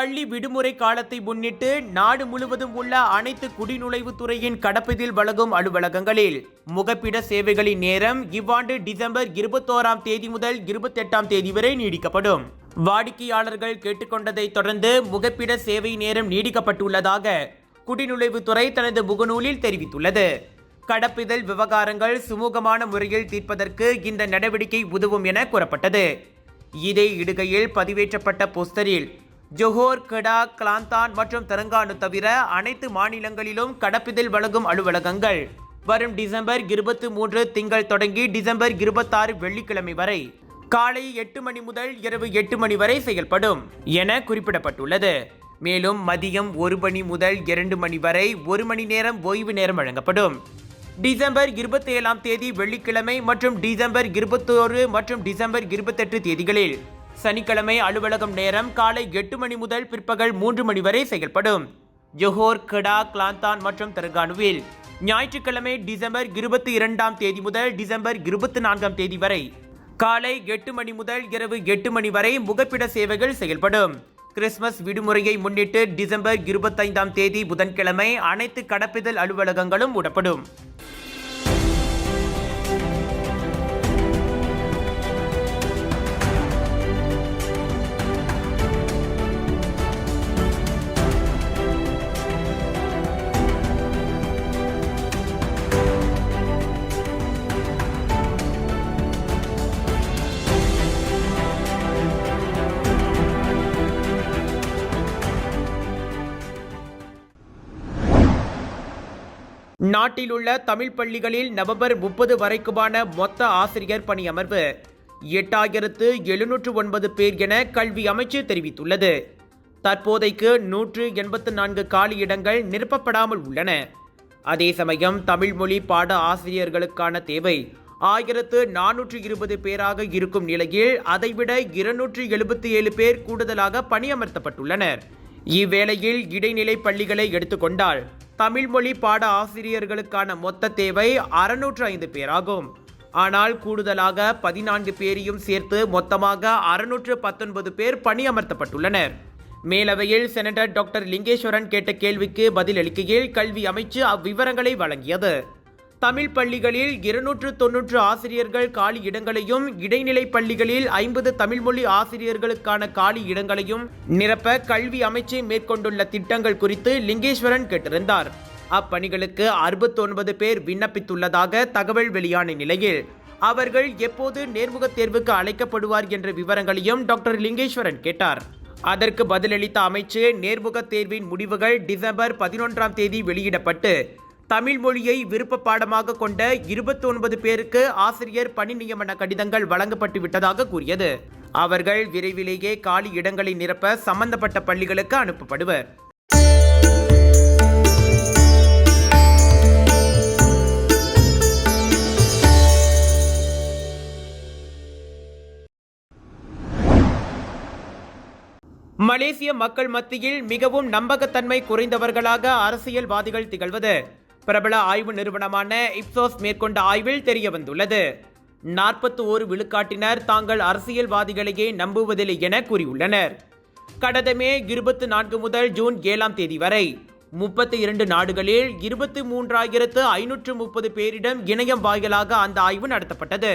பள்ளி விடுமுறை காலத்தை முன்னிட்டு நாடு முழுவதும் உள்ள அனைத்து குடிநுழைவுத் துறையின் கடப்பதில் வழங்கும் அலுவலகங்களில் முகப்பிட சேவைகளின் நேரம் இவ்வாண்டு டிசம்பர் இருபத்தோராம் தேதி முதல் இருபத்தெட்டாம் தேதி வரை நீடிக்கப்படும். வாடிக்கையாளர்கள் கேட்டுக்கொண்டதை தொடர்ந்து முகப்பிட சேவை நேரம் நீடிக்கப்பட்டுள்ளதாக குடிநுழைவுத்துறை தனது முகநூலில் தெரிவித்துள்ளது. கடப்பிதழ் விவகாரங்கள் சுமூகமான முறையில் தீர்ப்பதற்கு இந்த நடவடிக்கை உதவும் என கூறப்பட்டது. இதே இடுகையில் பதிவேற்றப்பட்ட போஸ்டரில் ஜொஹோர் கடா கிளாந்தான் மற்றும் தெலங்கானு தவிர அனைத்து மாநிலங்களிலும் கடப்பிதழ் வழங்கும் அலுவலகங்கள். வரும் டிசம்பர் இருபத்தி மூன்று திங்கள் தொடங்கி டிசம்பர் இருபத்தாறு வெள்ளிக்கிழமை வரை காலை எட்டு மணி முதல் இரவு எட்டு மணி வரை செயல்படும் என குறிப்பிடப்பட்டுள்ளது. மேலும் மதியம் ஒரு மணி முதல் இரண்டு மணி வரை ஒரு மணி நேரம் ஓய்வு நேரம் வழங்கப்படும். டிசம்பர் இருபத்தி ஏழாம் தேதி வெள்ளிக்கிழமை மற்றும் டிசம்பர் இருபத்தோரு மற்றும் டிசம்பர் இருபத்தெட்டு தேதிகளில் சனிக்கிழமை அலுவலகம் நேரம் காலை எட்டு மணி முதல் பிற்பகல் மூன்று மணி வரை செயல்படும். ஜொஹோர் கடா கிளாந்தான் மற்றும் தெலங்கானுவில் ஞாயிற்றுக்கிழமை டிசம்பர் இருபத்தி இரண்டாம் தேதி முதல் டிசம்பர் இருபத்தி நான்காம் தேதி வரை காலை எட்டு மணி முதல் இரவு எட்டு மணி வரை முகப்பிட சேவைகள் செயல்படும். கிறிஸ்துமஸ் விடுமுறையை முன்னிட்டு டிசம்பர் இருபத்தைந்தாம் தேதி புதன்கிழமை அனைத்து கடப்பிதழ் அலுவலகங்களும் மூடப்படும். நாட்டில் உள்ள தமிழ் பள்ளிகளில் நவம்பர் முப்பது வரைக்குமான மொத்த ஆசிரியர் பணி அமர்வு எட்டாயிரத்து எழுநூற்று ஒன்பது பேர் என கல்வி அமைச்சு தெரிவித்துள்ளது. தற்போதைக்கு நூற்று எண்பத்து நான்கு காலியிடங்கள் நிரப்பப்படாமல் உள்ளன. அதே சமயம் தமிழ் மொழி பாட ஆசிரியர்களுக்கான தேவை ஆயிரத்து நானூற்று இருபது பேராக இருக்கும் நிலையில் அதைவிட இருநூற்று எழுபத்தி ஏழு பேர் கூடுதலாக பணியமர்த்தப்பட்டுள்ளனர். இவ்வேளையில் இடைநிலை பள்ளிகளை எடுத்துக்கொண்டால் தமிழ் மொழி பாட ஆசிரியர்களுக்கான மொத்த தேவை அறுநூற்று ஐந்து பேராகும். ஆனால் கூடுதலாக பதினான்கு பேரையும் சேர்த்து மொத்தமாக அறுநூற்று பத்தொன்பது பேர் பணியமர்த்தப்பட்டுள்ளனர். மேலவையில் செனட்டர் டாக்டர் லிங்கேஸ்வரன் கேட்ட கேள்விக்கு பதிலளிக்கையில் கல்வி அமைச்சு அவ்விவரங்களை வழங்கியது. தமிழ் பள்ளிகளில் இருநூற்று தொன்னூற்று ஆசிரியர்கள் காலி இடங்களையும் இடைநிலை பள்ளிகளில் ஐம்பது தமிழ்மொழி ஆசிரியர்களுக்கான காலி இடங்களையும் நிரப்ப கல்வி அமைச்சு மேற்கொண்டுள்ள திட்டங்கள் குறித்து லிங்கேஸ்வரன் கேட்டிருந்தார். அப்பணிகளுக்கு அறுபத்தொன்பது பேர் விண்ணப்பித்துள்ளதாக தகவல் வெளியான நிலையில் அவர்கள் எப்போது நேர்முகத் தேர்வுக்கு அழைக்கப்படுவார் என்ற விவரங்களையும் டாக்டர் லிங்கேஸ்வரன் கேட்டார். அதற்கு பதிலளித்த அமைச்சு நேர்முகத் தேர்வின் முடிவுகள் டிசம்பர் பதினொன்றாம் தேதி வெளியிடப்பட்டு தமிழ் மொழியை விருப்ப பாடமாக கொண்ட இருபத்தி ஒன்பது பேருக்கு ஆசிரியர் பணி நியமன கடிதங்கள் வழங்கப்பட்டு விட்டதாக கூறியது. அவர்கள் விரைவிலேயே காலி இடங்களை நிரப்ப சம்பந்தப்பட்ட பள்ளிகளுக்கு அனுப்பப்படுவர். மலேசிய மக்கள் மத்தியில் மிகவும் நம்பகத்தன்மை குறைந்தவர்களாக அரசியல்வாதிகள் திகழ்வது. பிரபல ஆய்வு நிறுவனமான இப்சோஸ் மேற்கொண்ட ஆய்வில் தெரிய வந்துள்ளது நாற்பத்தி ஓரு விழுக்காட்டினர் தாங்கள் அரசியல்வாதிகளையே நம்புவதில்லை என கூறியுள்ளனர். கடந்த மே இருபத்தி நான்கு முதல் ஜூன் ஏழாம் தேதி வரை முப்பத்தி இரண்டு நாடுகளில் இருபத்தி மூன்றாயிரத்து ஐநூற்று முப்பது பேரிடம் இணையம் வாயிலாக அந்த ஆய்வு நடத்தப்பட்டது.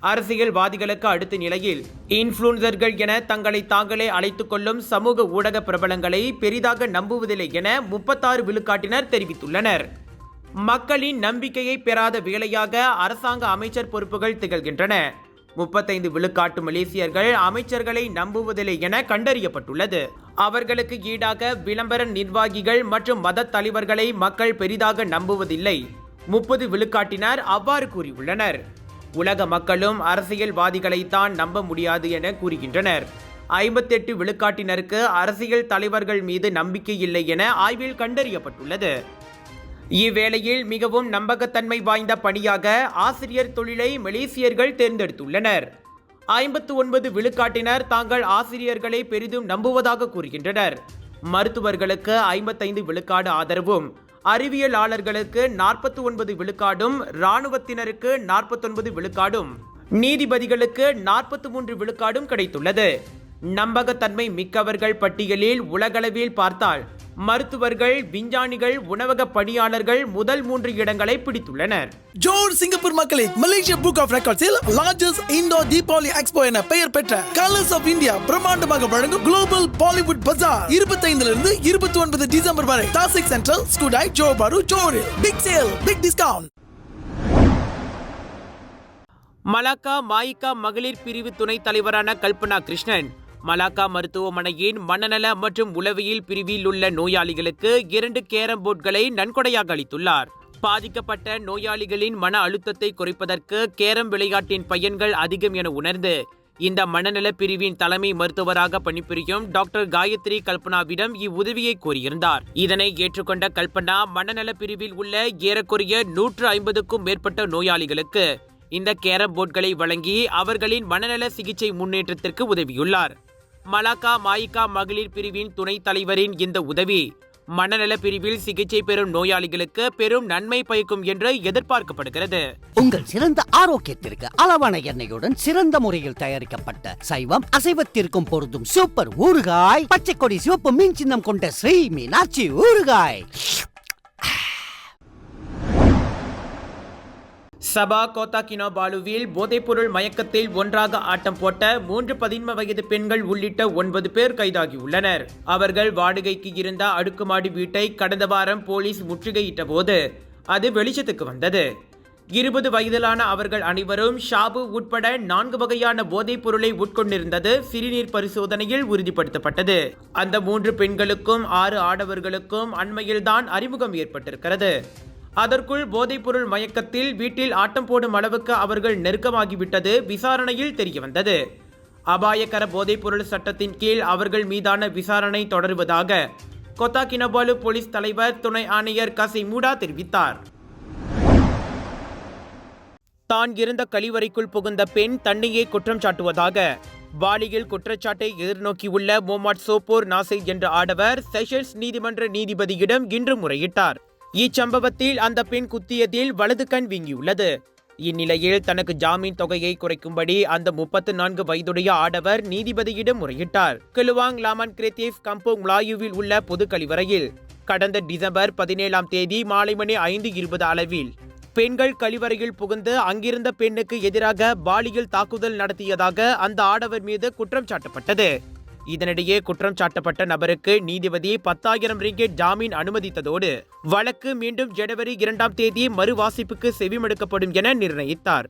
அரசியல்வாதிகளுக்கு அடுத்த நிலையில் இன்ஃப்ளூன்சர்கள் என தங்களை தாங்களே அழைத்துக் கொள்ளும் சமூக ஊடக பிரபலங்களை பெரிதாக நம்புவதில்லை என முப்பத்தாறு விழுக்காட்டினர் தெரிவித்துள்ளனர். மக்களின் நம்பிக்கையை பெறாத வேலையாக அரசாங்க அமைச்சர் பொறுப்புகள் திகழ்கின்றன. முப்பத்தைந்து விழுக்காட்டு மலேசியர்கள் அமைச்சர்களை நம்புவதில்லை என கண்டறியப்பட்டுள்ளது. அவர்களுக்கு ஈடாக விளம்பர நிர்வாகிகள் மற்றும் மத தலைவர்களை மக்கள் பெரிதாக நம்புவதில்லை. முப்பது விழுக்காட்டினர் அவ்வாறு கூறியுள்ளனர். உலக மக்களும் அரசியல்வாதிகளைத்தான் நம்ப முடியாது என கூறுகின்றனர். ஐம்பத்தெட்டு விழுக்காட்டினருக்கு அரசியல் தலைவர்கள் மீது நம்பிக்கை இல்லை என ஆய்வில் கண்டறியப்பட்டுள்ளது. இவ்வேளையில் மிகவும் நம்பகத்தன்மை வாய்ந்த பணியாக ஆசிரியர் தொழிலை மலேசியர்கள் தேர்ந்தெடுத்துள்ளனர். ஐம்பத்து ஒன்பது விழுக்காட்டினர் தாங்கள் ஆசிரியர்களை பெரிதும் நம்புவதாக கூறுகின்றனர். மருத்துவர்களுக்கு ஐம்பத்தைந்து விழுக்காடு ஆதரவும் அறிவியலாளர்களுக்கு நாற்பத்தி ஒன்பது விழுக்காடும் இராணுவத்தினருக்கு நாற்பத்தொன்பது விழுக்காடும் நீதிபதிகளுக்கு நாற்பத்தி மூன்று விழுக்காடும் கிடைத்துள்ளது. நம்பகத்தன்மை மிக்கவர்கள் பட்டியலில் உலகளவில் பார்த்தால் மருத்துவர்கள் விஞ்ஞானிகள் உணவக பணியாளர்கள் முதல் மூன்று இடங்களை பிடித்துள்ளனர். ஜோர் சிங்கப்பூர் மக்களே மலேசியா புக் ஆஃப் ரெக்கார்ட்ஸில் லார்ஜஸ்ட் இந்தோ தீபாவளி எக்ஸ்போ என பெயர் பெற்ற கலர்ஸ் ஆஃப் இந்தியா பிரம்மாண்டமாக வழங்கும் குளோபல் பாலிவுட் பஜார் இருபத்தைந்துல இருந்து இருபத்தி ஒன்பது டிசம்பர் வரை Tasik Central Skudai Johor Bahru ஜோரில் big sale big discount Malacca மாயிகா மகளிர் பிரிவு துணைத் தலைவரான கல்பனா கிருஷ்ணன் மலாக்கா மருத்துவமனையின் மனநல மற்றும் உளவியல் பிரிவில் உள்ள நோயாளிகளுக்கு இரண்டு கேரம் போர்டுகளை நன்கொடையாக அளித்துள்ளார்? பாதிக்கப்பட்ட நோயாளிகளின் மன அழுத்தத்தை குறைப்பதற்கு கேரம் விளையாட்டின் பயன்கள் அதிகம் என உணர்ந்து இந்த மனநல பிரிவின் தலைமை மருத்துவராக பணிபுரியும் டாக்டர் காயத்ரி கல்பனாவிடம் இவ்வுதவியை கோரியிருந்தார். இதனை ஏற்றுக்கொண்ட கல்பனா மனநல பிரிவில் உள்ள ஏறக்குறைய நூற்று ஐம்பதுக்கும் மேற்பட்ட நோயாளிகளுக்கு இந்த கேரம் போர்டுகளை வழங்கி அவர்களின் மனநல சிகிச்சை முன்னேற்றத்திற்கு உதவியுள்ளார். மலாக்கா மாயிக்கா மகளிர் பிரிவின் துணைத் தலைவரின் இந்த உதவி மனநல பிரிவில் சிகிச்சை பெறும் நோயாளிகளுக்கு பெரும் நன்மை பயக்கும் என்று எதிர்பார்க்கப்படுகிறது. உங்கள் சிறந்த ஆரோக்கியத்திற்கு அளவான எண்ணெயுடன் சிறந்த முறையில் தயாரிக்கப்பட்ட சைவம் அசைவத்திற்கும் பொருந்தும் சூப்பர் ஊறுகாய் பச்சை கொடி சிவப்பு மீன் சின்னம் கொண்ட ஸ்ரீ மீனாட்சி ஊறுகாய். சபா கோத்தாக்கினோ பாலுவில் போதைப்பொருள் மயக்கத்தில் ஒன்றாக ஆட்டம் போட்ட மூன்று பதின்ம வயது பெண்கள் உள்ளிட்ட ஒன்பது பேர் கைதாகியுள்ளனர். அவர்கள் வாடகைக்கு இருந்த அடுக்குமாடி வீட்டை கடந்த வாரம் போலீஸ் முற்றுகையிட்ட போது அது வெளிச்சத்துக்கு வந்தது. இருபது வயதிலான அவர்கள் அனைவரும் ஷாபு உட்பட நான்கு வகையான போதைப் பொருளை உட்கொண்டிருந்தது சிறுநீர் பரிசோதனையில் உறுதிப்படுத்தப்பட்டது. அந்த மூன்று பெண்களுக்கும் ஆறு ஆடவர்களுக்கும் அண்மையில்தான் அறிமுகம் ஏற்பட்டிருக்கிறது. அதற்குள் போதைப்பொருள் மயக்கத்தில் வீட்டில் ஆட்டம் போடும் அளவுக்கு அவர்கள் நெருக்கமாகிவிட்டது விசாரணையில் தெரியவந்தது. அபாயகர போதைப்பொருள் சட்டத்தின் கீழ் அவர்கள் மீதான விசாரணை தொடருவதாக கொத்தா கினபாலு போலீஸ் தலைவர் துணை ஆணையர் கசிமூடா தெரிவித்தார். தான் இருந்த கழிவறைக்குள் புகுந்த பெண் தன்னையே குற்றம் சாட்டுவதாக பாலியல் குற்றச்சாட்டை எதிர்நோக்கியுள்ள மோமாட் சோப்போர் நாசை என்ற ஆடவர் செஷன்ஸ் நீதிமன்ற நீதிபதியிடம் இன்று முறையிட்டார். இச்சம்பவத்தில் அந்த பெண் குத்தியதில் வலது கண் வீங்கியுள்ளது. இந்நிலையில் தனக்கு ஜாமீன் தொகையை குறைக்கும்படி அந்த முப்பத்து நான்கு வயதுடைய ஆடவர் நீதிபதியிடம் முறையிட்டார். கிலுவாங் லாமன் கிரேத்தீவ் கம்போங் லாயுவில் உள்ள பொது கழிவறையில் கடந்த டிசம்பர் பதினேழாம் தேதி மாலை மணி ஐந்து இருபது அளவில் பெண்கள் கழிவறையில் புகுந்து அங்கிருந்த பெண்ணுக்கு எதிராக பாலியல் தாக்குதல் நடத்தியதாக அந்த ஆடவர் மீது குற்றம் சாட்டப்பட்டது. இதனிடையே குற்றம் சாட்டப்பட்ட நபருக்கு நீதிபதி பத்தாயிரம் ரிங்கெட் ஜாமீன் அனுமதித்ததோடு வழக்கு மீண்டும் ஜனவரி இரண்டாம் தேதி மறுவாசிப்புக்கு செவிமடுக்கப்படும் என நிர்ணயித்தார்.